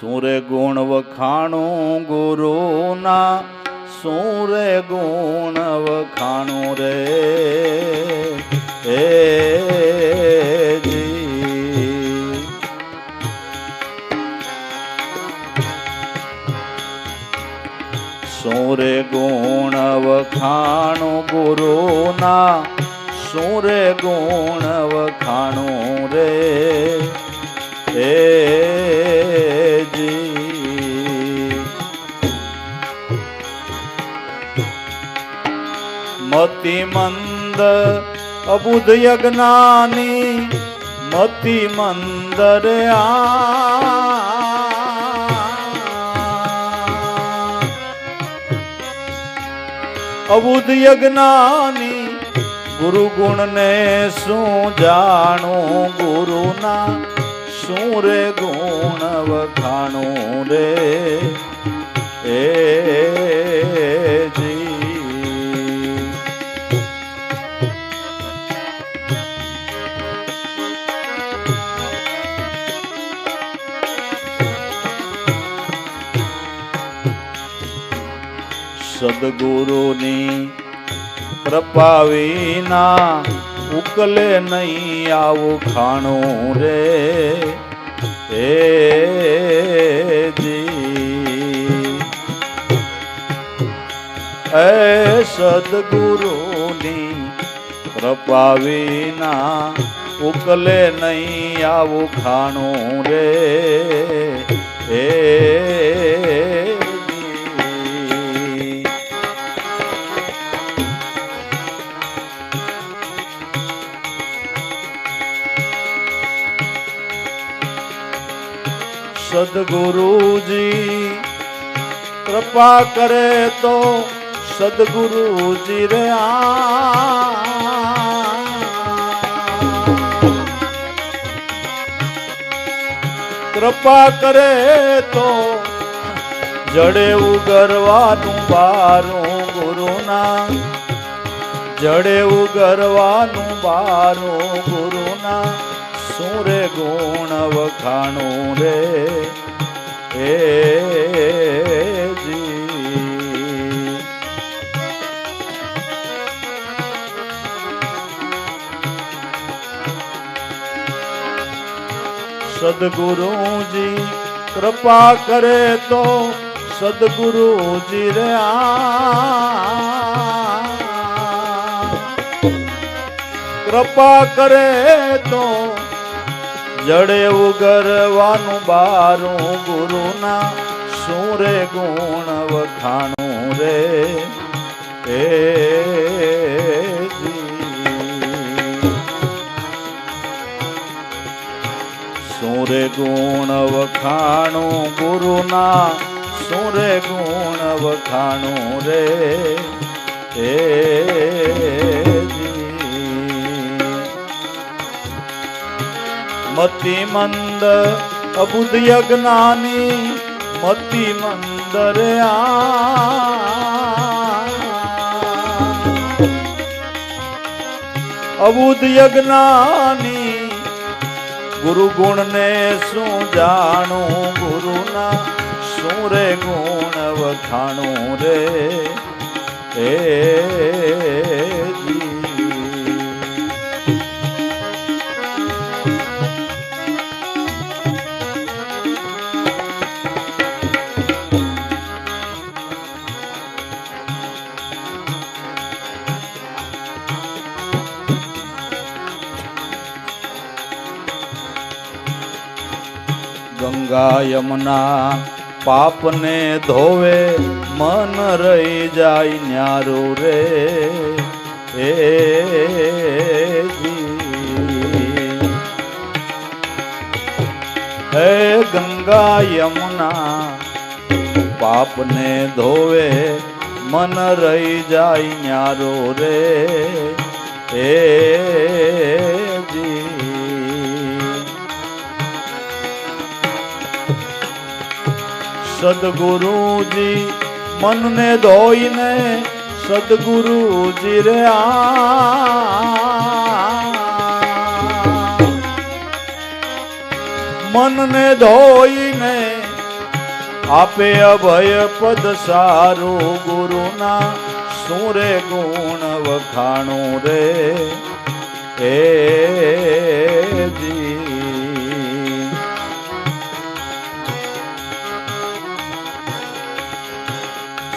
સુરે ગુણ વખાણું ગુરુના, સુર ગુણ વખાણું રે. હે સુરે ગુણ વખાણું ગુરુના, સુરે ગુણ વખાણું રે. હે મતિ મંદ અબુધ યજ્ઞાની, મતિ મંદર અબુધ યજ્ઞાની ગુરુ ગુણ ને શું જાણું? ગુરુના શું રે ગુણ વખાણું રે? એ જી સદગુરુની કૃપા વિના ઉકલે નહીં આવું ખાણું રે. જી. એ સદગુરુની કૃપા વિના ઉકલે નહીં આવું ખાણું રે. હે સદગુરુજી, કૃપા કરે તો સદગુરુજી રે આ. કૃપા કરે તો જડે ઉગરવાનું બારું ગુરુના, જડે ઉગરવાનું બારું ગુરુના સુરે ગુણ વખાણું રે. એ સદગુરુજી કૃપા કરે તો સદગુરુજી રે આ કૃપા કરે તો જડે ઉગરવાનું બારું ગુરુના સુરે ગુણ વખાણું રે એ જી. સુરે ગુણ વખાણું ગુરુના સુરે ગુણ વખાણું રે હે મતિ મંદ, અબુધ યજ્ઞાની મતિ મંદર આ. અબુધ યજ્ઞાની ગુરુ ગુણ ને શું જાણું? ગુરુના શું રે ગુણ વખાણું રે? હે ગંગા યમુના પાપને ધોવે મન રહી જાય ન્યારું રે. એ. હે ગંગા યમુના પાપને ધોવે મન રહી જાય ન્યારો રે. એ જી. સદગુરુજી, મનને ધોઈને સદગુરુજી રે આ. મનને ધોઈને આપે અભય પદ સારું ગુરુના સુરે ગુણ વખાણું રે? એ જી.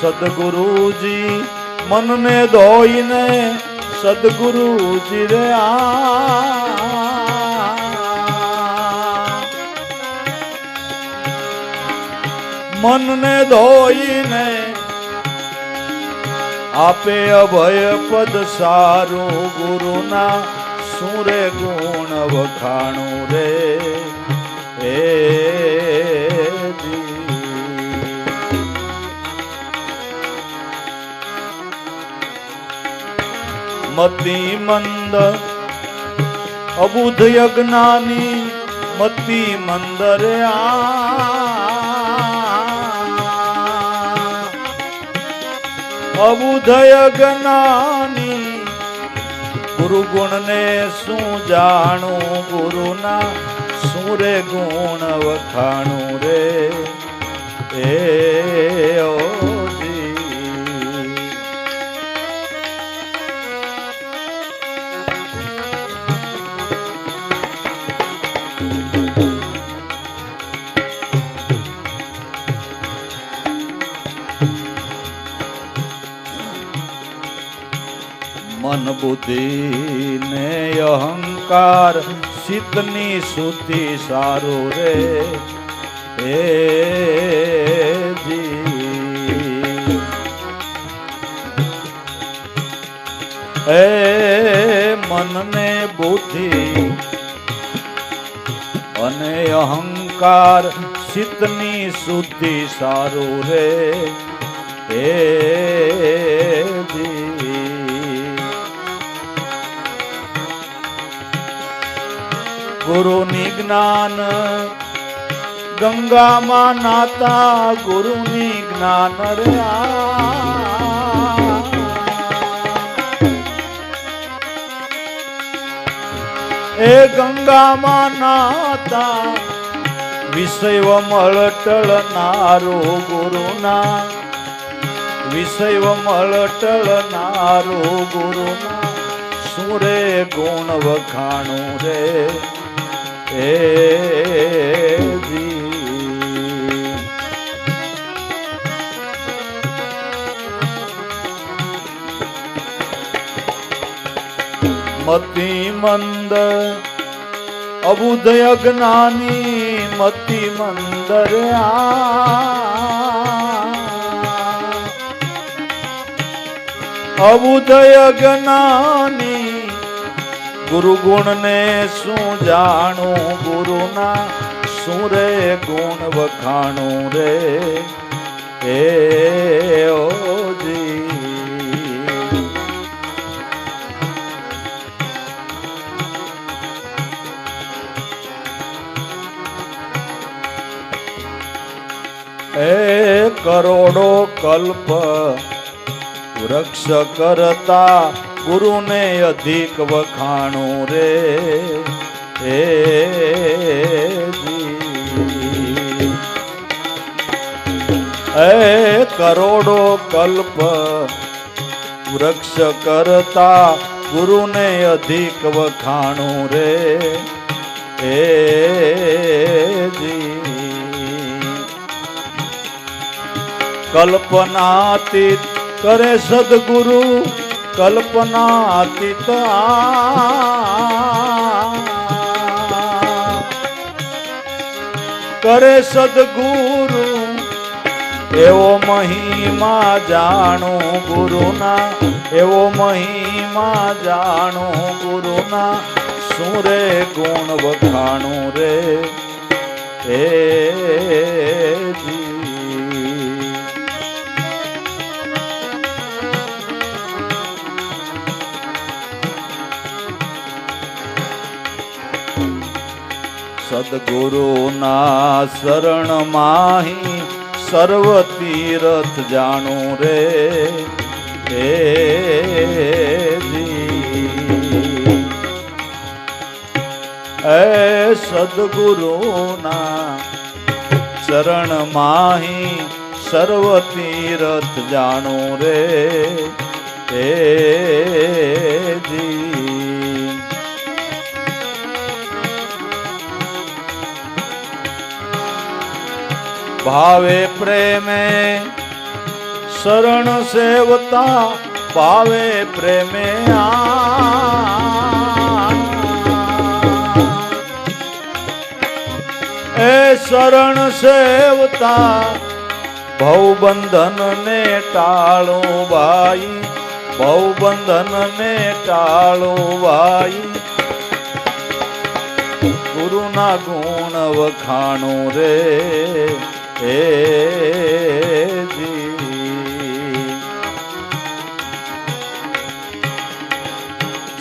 સદગુરુજી, મનને ધોઈને સદગુરુજી રે આ. મનને ધોઈને આપે અભય પદ સારું ગુરુના સુરે ગુણ વખાણું રે? એ મતિ મંદ. અબુધ યજ્ઞાની મતી મંદરે અબુધ યજ્ઞાની ગુરુ ગુણને શું જાણું? ગુરુના રે ગુણ વખાણું રે? એ ઓજી અહંકાર શીતની સુતિ સારું રે. એ હે મનને બુદ્ધિ અને અહંકાર શીતની શુદ્ધિ સારું રે. એ ગુરુની જ્ઞાન. ગંગામાં નાતા ગુરુની જ્ઞાન રે આ. એ ગંગામાં નાતા વિષય મળટળનારો ગુરુના. વિષય મળટળનારો ગુરુના. સુરે ગુણ વખાણું રે? મતિ મંદ અબુદય જ્ઞાની મતિ મંદર અબુદય જ્ઞાની ગુરુ ગુણ ને શું જાણું? ગુરુના શું રે? ગુણ વખાણું રે? એ એ કરોડો કલ્પ વૃક્ષ કરતા ગુરુને અધિક વખાણું રે. જી. એ કરોડો કલ્પ વૃક્ષ કરતા ગુરુને અધિક વખાણું રે. જી. કલ્પનાતીત કરે સદગુરુ કલ્પનાતીત આ. કરે સદગુરુ એવો મહિમા જાણો ગુરુના એવો મહિમા જાણો ગુરુના સુરે ગુણ વખાણું રે એ સદગુરુના શરણ માહી સર્વ તીરથ જાણું રે હે. એ સદગુરુના શરણ માહી સર્વ તીરથ જાણું રે એ જી ભાવે પ્રેમે, શરણ સેવતા ભાવે પ્રેમે આ. એ શરણ સેવતા ભવબંધન ને ટાળો ભાઈ ભવબંધન ને ટાળો ભાઈ. ગુરુના ગુણ વખાણો રે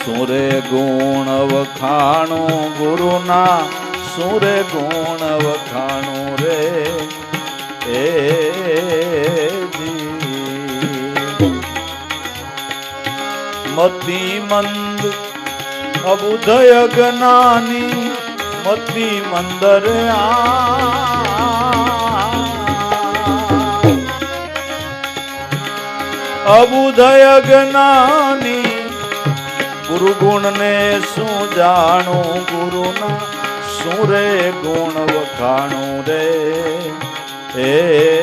સુરે ગુણ વખાણું ગુરુના, સુરે ગુણ વખાણું રે એ મતી મંદ અબુધય જ્ઞાની મતી મંદર અબુધય જ્ઞાની ગુરુ ગુણ ને શું જાણું? ગુરુના શું રે? ગુણ વખાણું રે? એ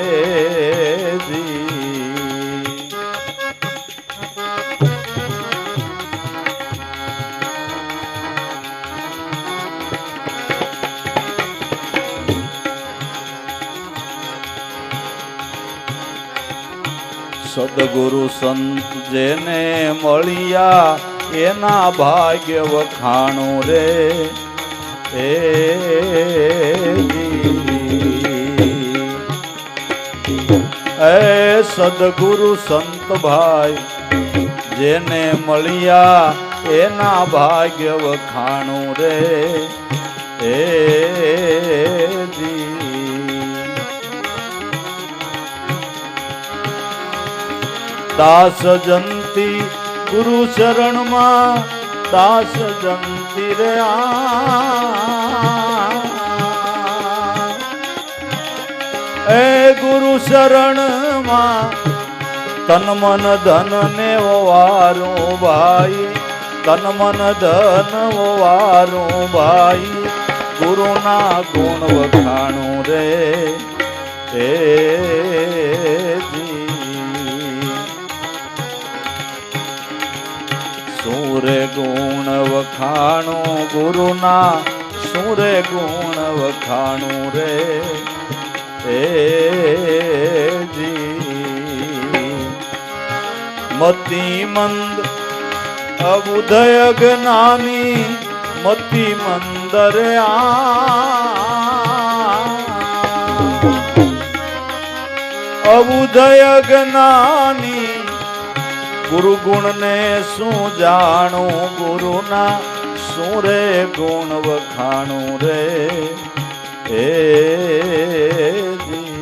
સદગુરુ સંત જેને મળ્યા, એના ભાગ્ય વખાણું રે. એ એ સદગુરુ સંત ભાઈ જેને મળ્યા, એના ભાગ્ય વખાણું રે. એ દાસ જંતી ગુરુ ચરણમાં દાસ જંતી રે. એ ગુરુ શરણમાં તન મન ધન ને વારું ભાઈ, તન મન ધન વારું ભાઈ, ગુરુના ગુણ વખાણું રે એ સૂરે ગુણ વખાણું ગુરુના, સુરે ગુણ વખાણું રે. એ જી. મતી મંદ અબુદય જ્ઞાની મતી મંદર અબુદય જ્ઞાની ગુરુ ગુણ ને શું જાણું? ગુરુના શું રે ગુણ વખાણું રે? એ જી